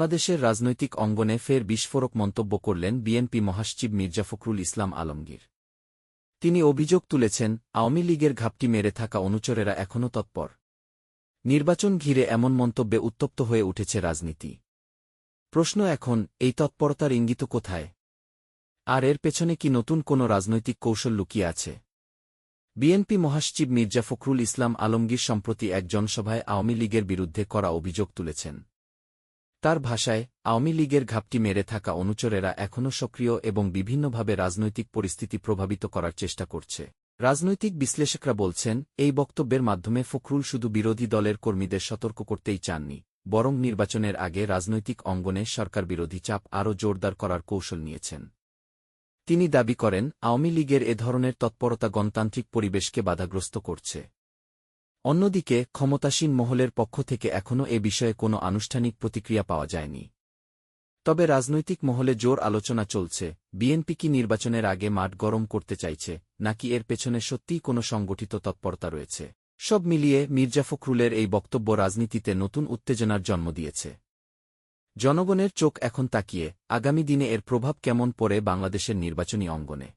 বাংলাদেশের রাজনৈতিক অঙ্গনে ফের বিস্ফোরক মন্তব্য করলেন বিএনপি মহাসচিব মির্জা ফখরুল ইসলাম আলমগীর। তিনি অভিযোগ তুলেছেন, আওয়ামী লীগের ঘাপটি মেরে থাকা অনুচরেরা এখনও তৎপর। নির্বাচন ঘিরে এমন মন্তব্যে উত্তপ্ত হয়ে উঠেছে রাজনীতি। প্রশ্ন এখন, এই তৎপরতার ইঙ্গিত কোথায়? আর এর পেছনে কি নতুন কোনো রাজনৈতিক কৌশল লুকিয়ে আছে? বিএনপি মহাসচিব মির্জা ফখরুল ইসলাম আলমগীর সম্প্রতি এক জনসভায় আওয়ামী লীগের বিরুদ্ধে করা অভিযোগ তুলেছেন। তার ভাষায়, আওয়ামী লীগের ঘাপটি মেরে থাকা অনুচরেরা এখনও সক্রিয় এবং বিভিন্নভাবে রাজনৈতিক পরিস্থিতি প্রভাবিত করার চেষ্টা করছে। রাজনৈতিক বিশ্লেষকরা বলছেন, এই বক্তব্যের মাধ্যমে ফখরুল শুধু বিরোধী দলের কর্মীদের সতর্ক করতেই চাননি, বরং নির্বাচনের আগে রাজনৈতিক অঙ্গনে সরকার বিরোধী চাপ আরও জোরদার করার কৌশল নিয়েছেন। তিনি দাবি করেন, আওয়ামী লীগের এ ধরনের তৎপরতা গণতান্ত্রিক পরিবেশকে বাধাগ্রস্ত করছে। অন্যদিকে, ক্ষমতাসীন মহলের পক্ষ থেকে এখনও এ বিষয়ে কোনো আনুষ্ঠানিক প্রতিক্রিয়া পাওয়া যায়নি। তবে রাজনৈতিক মহলে জোর আলোচনা চলছে, বিএনপি কি নির্বাচনের আগে মাঠ গরম করতে চাইছে, নাকি এর পেছনে সত্যিই কোনো সংগঠিত তৎপরতা রয়েছে? সব মিলিয়ে মির্জা ফখরুলের এই বক্তব্য রাজনীতিতে নতুন উত্তেজনার জন্ম দিয়েছে। জনগণের চোখ এখন তাকিয়ে, আগামী দিনে এর প্রভাব কেমন পড়ে বাংলাদেশের নির্বাচনী অঙ্গনে?